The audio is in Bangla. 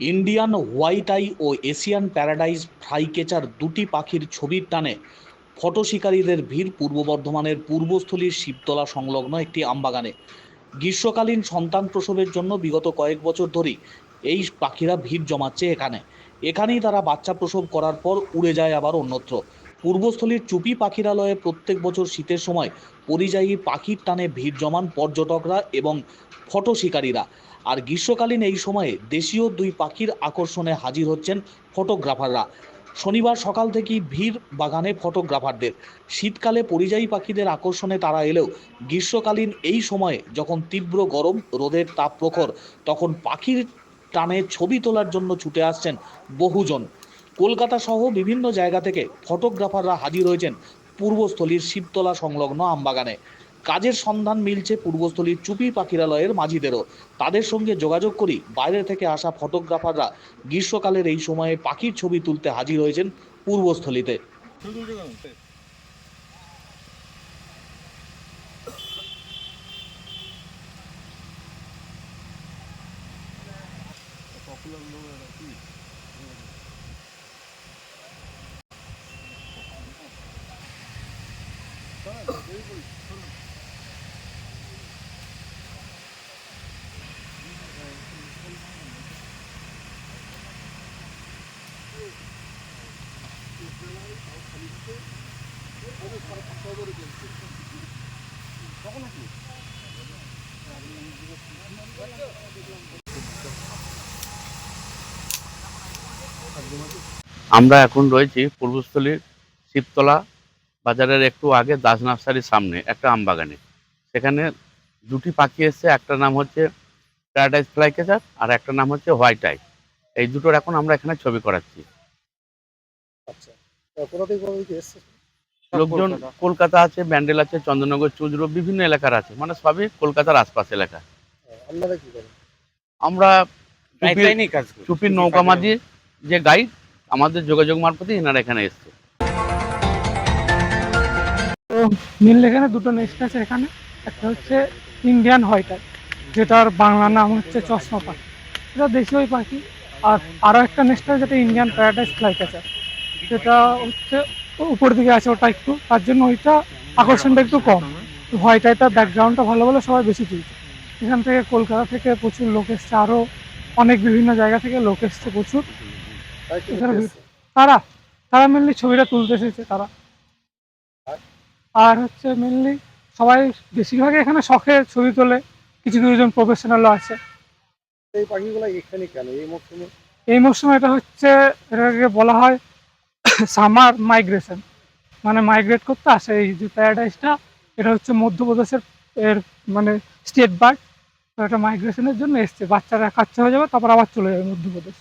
ইন্ডিয়ান হোয়াইট আই ও এশিয়ান প্যারাডাইজ ফ্রাইকেচার দুটি পাখির ছবির টানে ফটো শিকারীদের ভিড় পূর্ব বর্ধমানের পূর্বস্থলীর শিবতলা সংলগ্ন একটি আমবাগানে। গ্রীষ্মকালীন সন্তান প্রসবের জন্য বিগত কয়েক বছর ধরেই এই পাখিরা ভিড় জমাচ্ছে এখানে। এখানেই তারা বাচ্চা প্রসব করার পর উড়ে যায় আবার অন্যত্র। পূর্বস্থলীর চুপি পাখিরালয়ে প্রত্যেক বছর শীতের সময় পরিযায়ী পাখির টানে ভিড় জমান পর্যটকরা এবং ফটো শিকারীরা। আর গ্রীষ্মকালীন এই সময়ে দেশীয় দুই পাখির আকর্ষণে হাজির হচ্ছেন ফটোগ্রাফাররা। শনিবার সকাল থেকেই ভিড় বাগানে ফটোগ্রাফারদের। শীতকালে পরিযায়ী পাখিদের আকর্ষণে তারা এলেও গ্রীষ্মকালীন এই সময়ে যখন তীব্র গরম, রোদের তাপ প্রখর তখন পাখির টানে ছবি তোলার জন্য ছুটে আসছেন বহুজন। কলকাতা সহ বিভিন্ন জায়গা থেকে ফটোগ্রাফাররা হাজির হয়েছেন পূর্বস্থলীর শিবতলা সংলগ্ন আমবাগানে। কাজের সন্ধান মিলছে পূর্বস্থলীর চুপি পাখিরালয়ের মাঝিদেরও। তাদের সঙ্গে যোগাযোগ করি, বাইরে থেকে আসা ফটোগ্রাফাররা গ্রীষ্মকালের এই সময়ে পাখির ছবি তুলতে হাজির হয়েছেন পূর্বস্থলীতে। আমরা এখন রয়েছি পূর্বস্থলীর শিবতলা বাজারের একটু আগে দাস নার্সারির সামনে একটা আম বাগানে। সেখানে দুটি পাখি এসছে একটা নাম হচ্ছে প্যারাডাইজ ফ্লাইকেচার আর একটা নাম হচ্ছে হোয়াইট আই এই দুটোর এখন আমরা এখানে ছবি করাচ্ছি। আচ্ছা লোকজন কলকাতা। আছে ব্যান্ডেল আছে চন্দ্রনগর চুজরো বিভিন্ন এলাকার আছে। মানে সবই কলকাতার আশপাশ এলাকা। আমরা চুপির- চুপির নৌকা মাঝি যে গাইড আমাদের যোগাযোগ মারফতে এনারা এখানে এসছে। মিল এখানে দুটো নেস্ট আছে এখানে। একটা হচ্ছে ইন্ডিয়ান হোয়াইটার যেটার বাংলা নাম হচ্ছে চশমা পাখি। এটা দেশীয় পাখি। আর আরও একটা নেস্ট আছে যেটা ইন্ডিয়ান প্যারাডাইস ফ্লাইকাচার যেটা হচ্ছে উপর দিকে আছে ওটা একটু। তার জন্য ওইটা আকর্ষণটা একটু কম। হোয়াইট আইটার ব্যাকগ্রাউন্ডটা ভালো বলে সবাই বেশি তুলছে এখান থেকে কলকাতা থেকে প্রচুর লোক এসছে। আরও অনেক বিভিন্ন জায়গা থেকে লোক এসছে প্রচুর? তারা তারা মেনলি ছবিটা তুলতে এসেছে, তারা। আর হচ্ছে মেনলি সবাই বেশিরভাগই এখানে শখে ছবি তোলে কিছু কিছুজন প্রফেশনালও আছে। এই পাখিগুলো এখানে কেন? এই মৌসুমে এই মরশুমে এটা হচ্ছে এটাকে বলা হয় সামার মাইগ্রেশন মানে মাইগ্রেট করতে আসে এই যে প্যারাডাইসটা এটা হচ্ছে মধ্যপ্রদেশের এর মানে স্টেট বার্ড তো এটা মাইগ্রেশনের জন্য এসছে বাচ্চারা কাচ্চা হয়ে যাবে তারপর আবার চলে যাবে মধ্যপ্রদেশ।